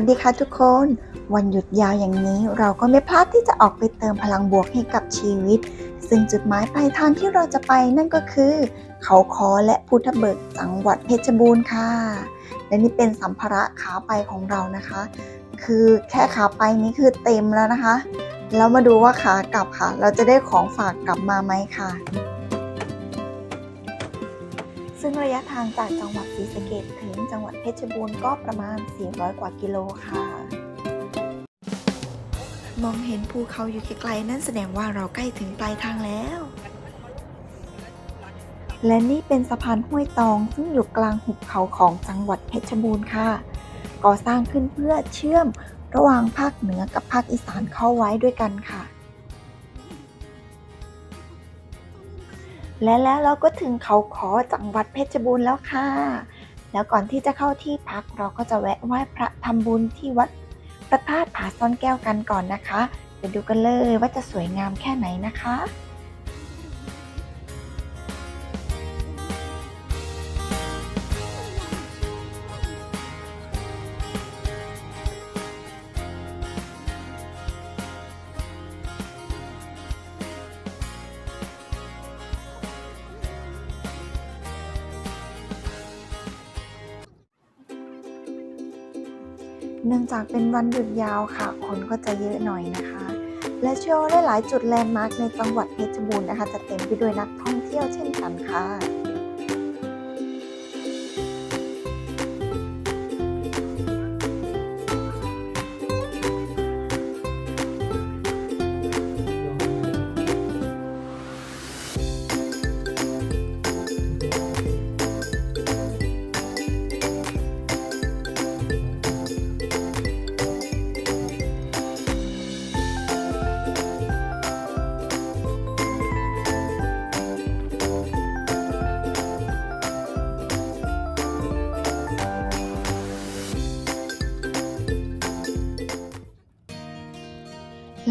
วัสดีค่ะทุกคน วันหยุดยาวอย่างนี้เราก็ไม่พลาดที่จะออกไปเติมพลังบวกให้กับชีวิต ซึ่งจุดหมายปลายทางที่เราจะไปนั่นก็คือ เขาคอและพุทธเบิกจังหวัดเพชรบูรณ์ค่ะ และนี่เป็นสัมภาระขาไปของเรานะคะ คือแค่ขาไปนี้คือเต็มแล้วนะคะ แล้วมาดูว่าขากลับค่ะ เราจะได้ของฝากกลับมาไหมค่ะ ซึ่งระยะทางจากจังหวัดศรีสะเกษถึงจังหวัดเพชรบูรณ์ก็ประมาณ 400 กว่ากิโลค่ะ มองเห็นภูเขาอยู่ไกลๆนั่นแสดงว่าเราใกล้ถึงปลายทางแล้ว และนี่เป็นสะพานห้วยตองซึ่งอยู่กลางหุบเขาของจังหวัดเพชรบูรณ์ค่ะก่อสร้างขึ้นเพื่อเชื่อมระหว่างภาคเหนือกับภาคอีสานเข้าไว้ด้วยกันค่ะ และแล้วเราก็ถึงเขาขอจังหวัดเพชรบูรณ์แล้วค่ะ แล้วก่อนที่จะเข้าที่พักเราก็จะแวะไหว้พระทำบุญที่วัดพระธาตุผาซ่อนแก้วกันก่อนนะคะ ไปดูกันเลยว่าจะสวยงามแค่ไหนนะคะ เนื่องจากเป็นวันหยุดยาวค่ะ คนก็จะเยอะหน่อยนะคะ และเชื่อว่าหลายจุดแลนด์มาร์กในจังหวัดเพชรบูรณ์นะคะ จะเต็มไปด้วยนักท่องเที่ยวเช่นกันค่ะ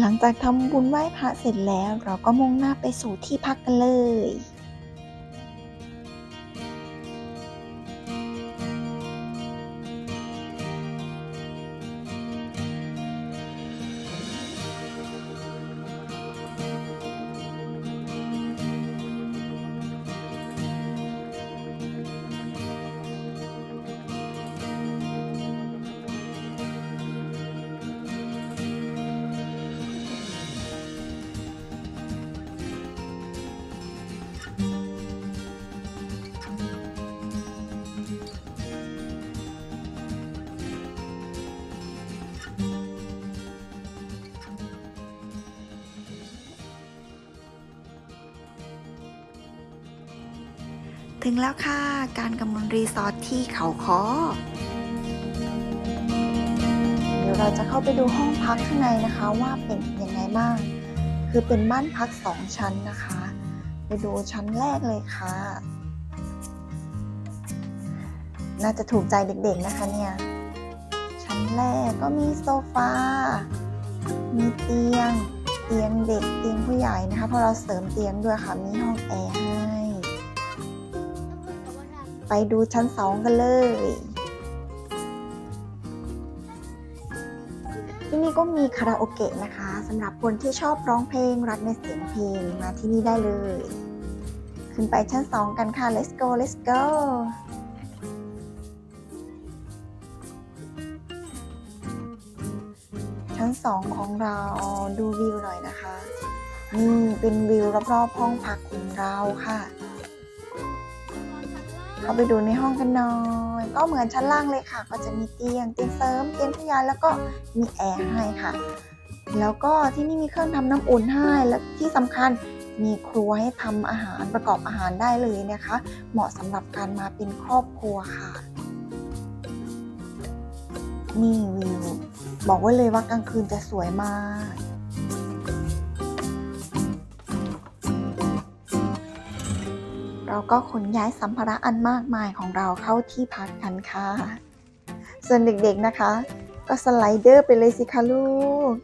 หลังจากทำบุญไหว้พระเสร็จแล้ว เราก็มุ่งหน้าไปสู่ที่พักกันเลย ถึงแล้วค่ะ การกำมลรีสอร์ทที่เขาคอเดี๋ยวเราจะเข้าไปดูห้องพักข้างในนะคะว่าเป็นยังไงบ้าง คือเป็นบ้านพักสองชั้นนะคะ ไปดูชั้นแรกเลยค่ะ น่าจะถูกใจเด็กๆนะคะเนี่ย ชั้นแรกก็มีโซฟา มีเตียง เตียงเด็ก เตียงผู้ใหญ่นะคะ เพราะเราเสริมเตียงด้วยค่ะ มีห้องแอร์ให้ ไปดูชั้นสองกันเลย ที่นี่ก็มีคาราโอเกะนะคะสำหรับคนที่ชอบร้องเพลง รักในเสียงเพลงมาที่นี่ได้เลย ขึ้นไปชั้นสองกันค่ะ let's go let's go ชั้นสองของเราดูวิวหน่อยนะคะ นี่เป็นวิวรอบๆห้องพักของเราค่ะ เข้าไปดูในห้องกันหน่อย ก็เหมือนชั้นล่างเลยค่ะ ก็จะมีเตียง เตียงเสริม เตียงผู้ใหญ่แล้วก็มีแอร์ให้ค่ะ แล้วก็ที่นี่มีเครื่องทำน้ำอุ่นให้ และที่สำคัญมีครัวให้ทำอาหารประกอบอาหารได้เลยนะคะ เหมาะสำหรับการมาเป็นครอบครัวค่ะ นี่วิวบอกไว้เลยว่ากลางคืนจะสวยมาก เราก็ขนย้ายสัมภาระอันมากมายของเราเข้าที่พักกันค่ะ ส่วนเด็กๆนะคะ ก็สไลเดอร์ไปเลยสิคะลูก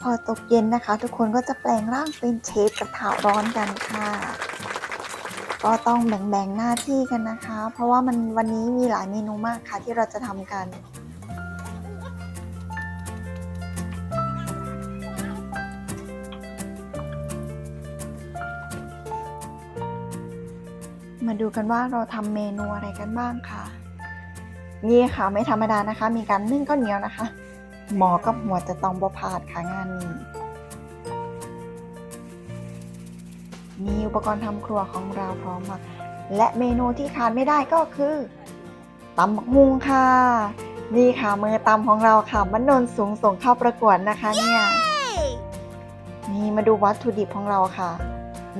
พอตกเย็นนะคะ ทุกคนก็จะแปลงร่างเป็นเชฟกระทะร้อนกันค่ะ ก็ต้องแบ่งๆหน้าที่กันนะคะ เพราะว่ามันวันนี้มีหลายเมนูมากค่ะที่เราจะทำกัน มาดูกันว่าเราทำเมนูอะไรกันบ้างค่ะ นี่ค่ะไม่ธรรมดานะคะ มีการนึ่งข้าวเหนียวนะคะ หมอกับหัวจะต้องบพลาดค่ะงานนี้มีอุปกรณ์ทำครัวของเราพร้อมมากและเมนูที่ขาดไม่ได้ก็คือตำบักฮุงค่ะ นี่ค่ะมือตำของเราค่ะมันนนสูงส่งเข้าประกวดนะคะเนี่ยนี่มาดูวัตถุดิบของเราค่ะ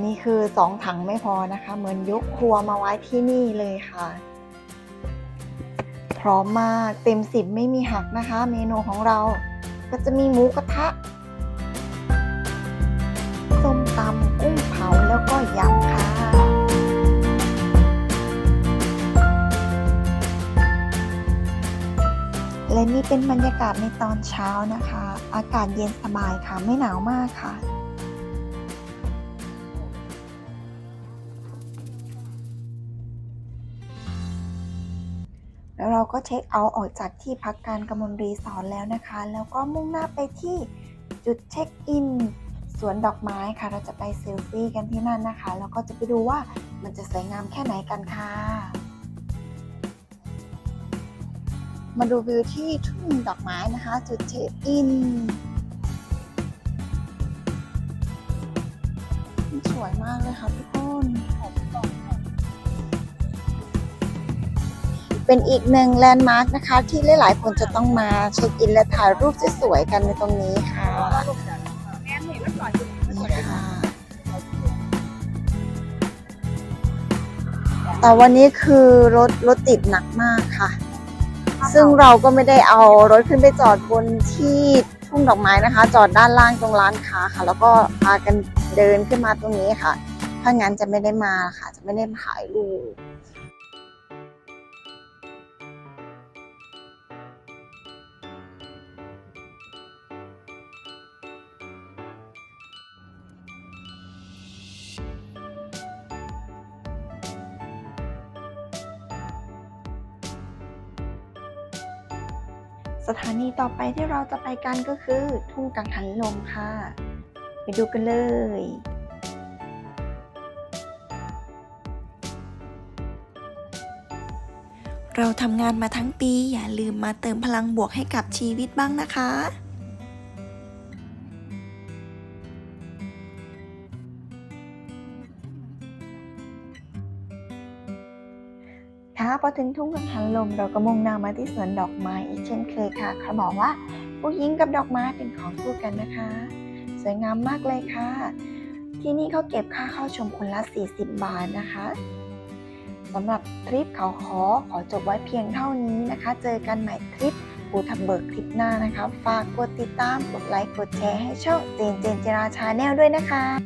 นี่คือสองถังไม่พอนะคะ เหมือนยกครัวมาไว้ที่นี่เลยค่ะ พร้อมมากเต็มสิบไม่มีหักนะคะ เมนูของเราก็จะมีหมูกระทะส้มตำกุ้งเผาแล้วก็ยำค่ะและนี่เป็นบรรยากาศในตอนเช้านะคะ อากาศเย็นสบายค่ะ ไม่หนาวมากค่ะ เราก็เช็คเอาท์ออกจากที่พักการกำมลรีสอร์ทแล้วนะคะ แล้วก็มุ่งหน้าไปที่จุดเช็คอินสวนดอกไม้ค่ะ เราจะไปเซลฟี่กันที่นั่นนะคะ แล้วก็จะไปดูว่ามันจะสวยงามแค่ไหนกันค่ะ มาดูวิวที่ทุ่งดอกไม้นะคะ จุดเช็คอินสวยมากเลยค่ะทุกคน เป็นอีกหนึ่งแลนด์มาร์คนะคะ ที่หลายๆ คนจะต้องมาเช็คอินและถ่ายรูปสวยๆกันในตรงนี้ค่ะนี่ค่ะ แต่วันนี้คือรถรถติดหนักมากค่ะ ซึ่งเราก็ไม่ได้เอารถขึ้นไปจอดบนที่ทุ่งดอกไม้นะคะ จอดด้านล่างตรงร้านค้าค่ะ แล้วก็พากันเดินขึ้นมาตรงนี้ค่ะ ถ้างั้นจะไม่ได้มาค่ะ จะไม่ได้ถ่ายรูป สถานีต่อไปที่เราจะไปกันก็คือ ทุ่งกังหันลมค่ะ ไปดูกันเลย เราทำงานมาทั้งปีอย่าลืมมาเติมพลังบวกให้กับชีวิตบ้างนะคะค่ะ พอถึงทุ่งกังหันลมเราก็มุ่งหน้ามาที่สวนดอกไม้อีกเช่นเคยค่ะเขาบอกว่าผู้หญิงกับดอกไม้เป็นของคู่กันนะคะ สวยงามมากเลยค่ะ ที่นี่เขาเก็บค่าเข้าชมคนละ 40 บาทนะคะสำหรับทริปเขาขอขอจบไว้เพียงเท่านี้นะคะ เจอกันใหม่ทริปปูทับเบิกคลิปหน้านะคะ ฝากกดติดตาม กดไลค์ กดแชร์ให้ช่องเจนเจนเจราชาแนลด้วยนะคะ